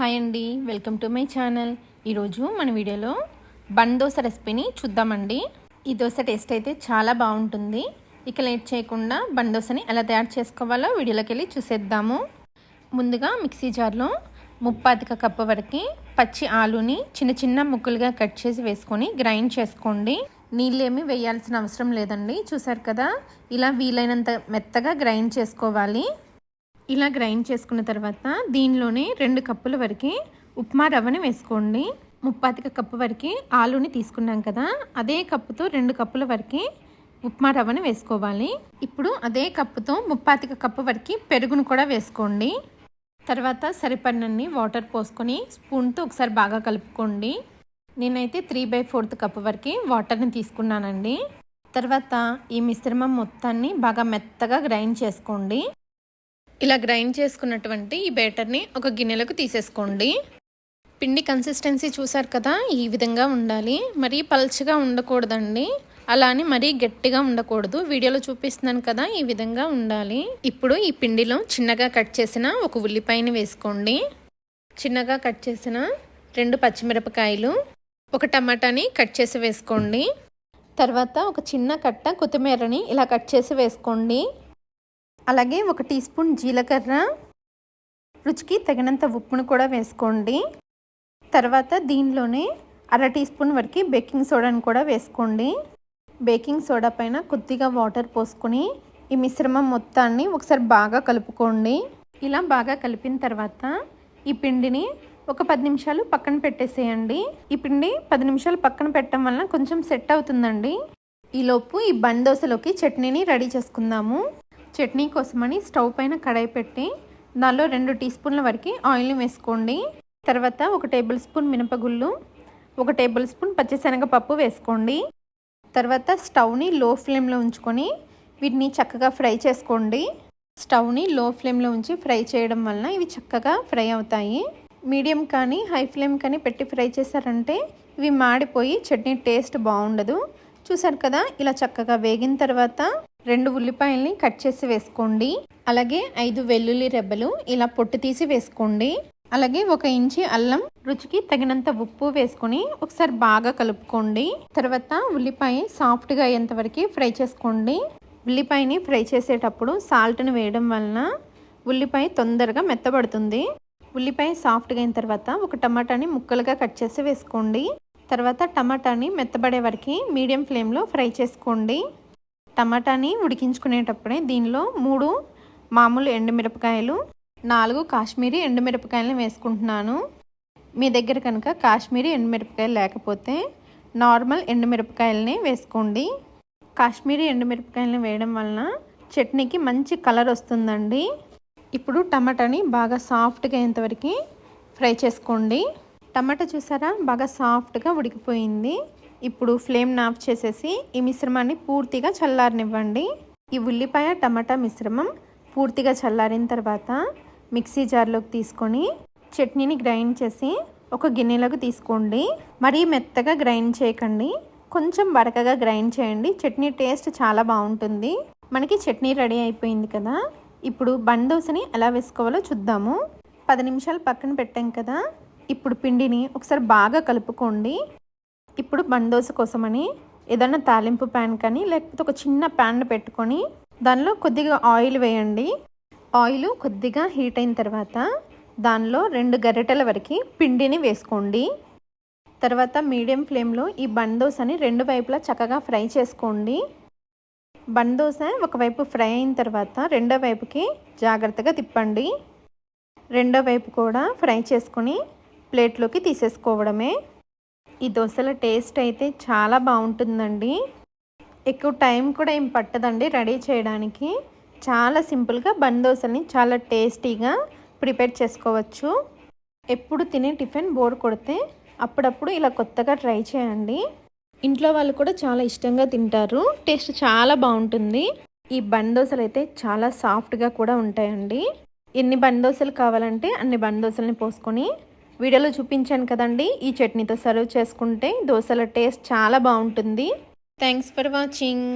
Hi అండి. Welcome to my channel. ఈరోజు మన వీడియోలో బన్ దోశ రెసిపీని చూద్దామండి. ఈ దోశ టేస్ట్ అయితే చాలా బాగుంటుంది. ఇక లేట్ చేయకుండా బన్ దోశని ఎలా తయారు చేసుకోవాలో వీడియోలోకి వెళ్ళి చూసేద్దాము. ముందుగా మిక్సీ జార్లో ముప్పాతిక కప్పు వరకు పచ్చి ఆలుని చిన్న చిన్న ముక్కలుగా కట్ చేసి వేసుకొని గ్రైండ్ చేసుకోండి. నీళ్ళేమి వేయాల్సిన అవసరం లేదండి. చూసారు కదా? ఇలా వీలైనంత మెత్తగా గ్రైండ్ చేసుకోవాలి. ఇలా గ్రైండ్ చేసుకున్న తర్వాత దీనిలోనే రెండు కప్పుల వరకు ఉప్మా రవ్వని వేసుకోండి. ముప్పాతిక కప్పు వరకు ఆలుని తీసుకున్నాం కదా అదే కప్పుతో రెండు కప్పుల వరకు ఉప్మా రవ్వని వేసుకోవాలి. ఇప్పుడు అదే కప్పుతో ముప్పాతిక కప్పు వరకు పెరుగును కూడా వేసుకోండి. తర్వాత సరిపడినన్ని వాటర్ పోసుకొని స్పూన్తో ఒకసారి బాగా కలుపుకోండి. నేనైతే త్రీ బై ఫోర్త్ కప్ వరకు వాటర్ని తీసుకున్నానండి. తర్వాత ఈ మిశ్రమం మొత్తాన్ని బాగా మెత్తగా గ్రైండ్ చేసుకోండి. ఇలా గ్రైండ్ చేసుకున్నటువంటి ఈ బేటర్ని ఒక గిన్నెలకు తీసేసుకోండి. పిండి కన్సిస్టెన్సీ చూసారు కదా ఈ విధంగా ఉండాలి. మరీ పల్చగా ఉండకూడదండి. అలానే మరీ గట్టిగా ఉండకూడదు. వీడియోలో చూపిస్తున్నాను కదా ఈ విధంగా ఉండాలి. ఇప్పుడు ఈ పిండిలో చిన్నగా కట్ చేసిన ఒక ఉల్లిపాయని వేసుకోండి. చిన్నగా కట్ చేసిన రెండు పచ్చిమిరపకాయలు ఒక టమాటాని కట్ చేసి వేసుకోండి. తర్వాత ఒక చిన్న కట్ట కొత్తిమీరని ఇలా కట్ చేసి వేసుకోండి. అలాగే ఒక టీ స్పూన్ జీలకర్ర రుచికి తగినంత ఉప్పును కూడా వేసుకోండి. తర్వాత దీనిలోనే అర టీ స్పూన్ వరకు బేకింగ్ సోడాని కూడా వేసుకోండి. బేకింగ్ సోడా పైన కొద్దిగా వాటర్ పోసుకొని ఈ మిశ్రమం మొత్తాన్ని ఒకసారి బాగా కలుపుకోండి. ఇలా బాగా కలిపిన తర్వాత ఈ పిండిని ఒక పది నిమిషాలు పక్కన పెట్టేసేయండి. ఈ పిండి పది నిమిషాలు పక్కన పెట్టడం వలన కొంచెం సెట్ అవుతుందండి. ఈలోపు ఈ బండి దోశలోకి చట్నీని రెడీ చేసుకుందాము. చట్నీ కోసమని స్టవ్ పైన కడాయి పెట్టి దానిలో రెండు టీ స్పూన్ల వరకు ఆయిల్ని వేసుకోండి. తర్వాత ఒక టేబుల్ స్పూన్ మినపగుళ్ళు ఒక టేబుల్ స్పూన్ పచ్చిశనగపప్పు వేసుకోండి. తర్వాత స్టవ్ని లో ఫ్లేమ్లో ఉంచుకొని వీటిని చక్కగా ఫ్రై చేసుకోండి. స్టవ్ని లో ఫ్లేమ్లో ఉంచి ఫ్రై చేయడం వలన ఇవి చక్కగా ఫ్రై అవుతాయి. మీడియం కానీ హై ఫ్లేమ్ కానీ పెట్టి ఫ్రై చేశారంటే ఇవి మాడిపోయి చట్నీ టేస్ట్ బాగుండదు. చూసారు కదా ఇలా చక్కగా వేగిన తర్వాత రెండు ఉల్లిపాయల్ని కట్ చేసి వేసుకోండి. అలాగే ఐదు వెల్లుల్లి రెబ్బలు ఇలా పొట్టు తీసి వేసుకోండి. అలాగే ఒక ఇంచి అల్లం రుచికి తగినంత ఉప్పు వేసుకొని ఒకసారి బాగా కలుపుకోండి. తర్వాత ఉల్లిపాయ సాఫ్ట్గా అయ్యేంత వరకు ఫ్రై చేసుకోండి. ఉల్లిపాయని ఫ్రై చేసేటప్పుడు సాల్ట్ని వేయడం వలన ఉల్లిపాయ తొందరగా మెత్తబడుతుంది. ఉల్లిపాయ సాఫ్ట్గా అయిన తర్వాత ఒక టమాటాని ముక్కలుగా కట్ చేసి వేసుకోండి. తర్వాత టమాటాని మెత్తబడే వరకు మీడియం ఫ్లేమ్లో ఫ్రై చేసుకోండి. టమాటాని ఉడికించుకునేటప్పుడే దీనిలో మూడు మామూలు ఎండుమిరపకాయలు నాలుగు కాశ్మీరీ ఎండుమిరపకాయలను వేసుకుంటున్నాను. మీ దగ్గర కనుక కాశ్మీరీ ఎండుమిరపకాయలు లేకపోతే నార్మల్ ఎండుమిరపకాయలని వేసుకోండి. కాశ్మీరీ ఎండుమిరపకాయలను వేయడం వలన చట్నీకి మంచి కలర్ వస్తుందండి. ఇప్పుడు టమాటాని బాగా సాఫ్ట్గా అయ్యేంతవరకు ఫ్రై చేసుకోండి. టమాటా చూసారా? బాగా సాఫ్ట్గా ఉడికిపోయింది. ఇప్పుడు ఫ్లేమ్ ఆఫ్ చేసేసి ఈ మిశ్రమాన్ని పూర్తిగా చల్లారనివ్వండి. ఈ ఉల్లిపాయ టమాటా మిశ్రమం పూర్తిగా చల్లారిన తర్వాత మిక్సీ జార్లోకి తీసుకొని చట్నీని గ్రైండ్ చేసి ఒక గిన్నెలోకి తీసుకోండి. మరీ మెత్తగా గ్రైండ్ చేయకండి. కొంచెం బరకగా గ్రైండ్ చేయండి. చట్నీ టేస్ట్ చాలా బాగుంటుంది. మనకి చట్నీ రెడీ అయిపోయింది కదా. ఇప్పుడు బందోసని ఎలా వేసుకోవాలో చూద్దాము. పది నిమిషాలు పక్కన పెట్టాం కదా. ఇప్పుడు పిండిని ఒకసారి బాగా కలుపుకోండి. ఇప్పుడు బందోస కోసమని ఏదైనా తాలింపు ప్యాన్ కానీ లేకపోతే ఒక చిన్న ప్యాన్ పెట్టుకొని దానిలో కొద్దిగా ఆయిల్ వేయండి. ఆయిల్ కొద్దిగా హీట్ అయిన తర్వాత దానిలో రెండు గరిటెల వరకు పిండిని వేసుకోండి. తర్వాత మీడియం ఫ్లేమ్లో ఈ బందోసని రెండు వైపులా చక్కగా ఫ్రై చేసుకోండి. బందోస ఒకవైపు ఫ్రై అయిన తర్వాత రెండో వైపుకి జాగ్రత్తగా తిప్పండి. రెండో వైపు కూడా ఫ్రై చేసుకొని ప్లేట్లోకి తీసేసుకోవడమే. ఈ దోశల టేస్ట్ అయితే చాలా బాగుంటుందండి. ఎక్కువ టైం కూడా ఏం పట్టదండి రెడీ చేయడానికి. చాలా సింపుల్గా బన్ దోశల్ని చాలా టేస్టీగా ప్రిపేర్ చేసుకోవచ్చు. ఎప్పుడు తినే టిఫిన్ బోర్ కొడితే అప్పుడప్పుడు ఇలా కొత్తగా ట్రై చేయండి. ఇంట్లో వాళ్ళు కూడా చాలా ఇష్టంగా తింటారు. టేస్ట్ చాలా బాగుంటుంది. ఈ బన్ దోశలు అయితే చాలా సాఫ్ట్గా కూడా ఉంటాయండి. ఎన్ని బన్ దోశలు కావాలంటే అన్ని బన్ దోశల్ని పోసుకొని వీడియోలో చూపించాను కదండి. ఈ చట్నీతో సర్వ్ చేసుకుంటే దోశల టేస్ట్ చాలా బాగుంటుంది. Thanks for watching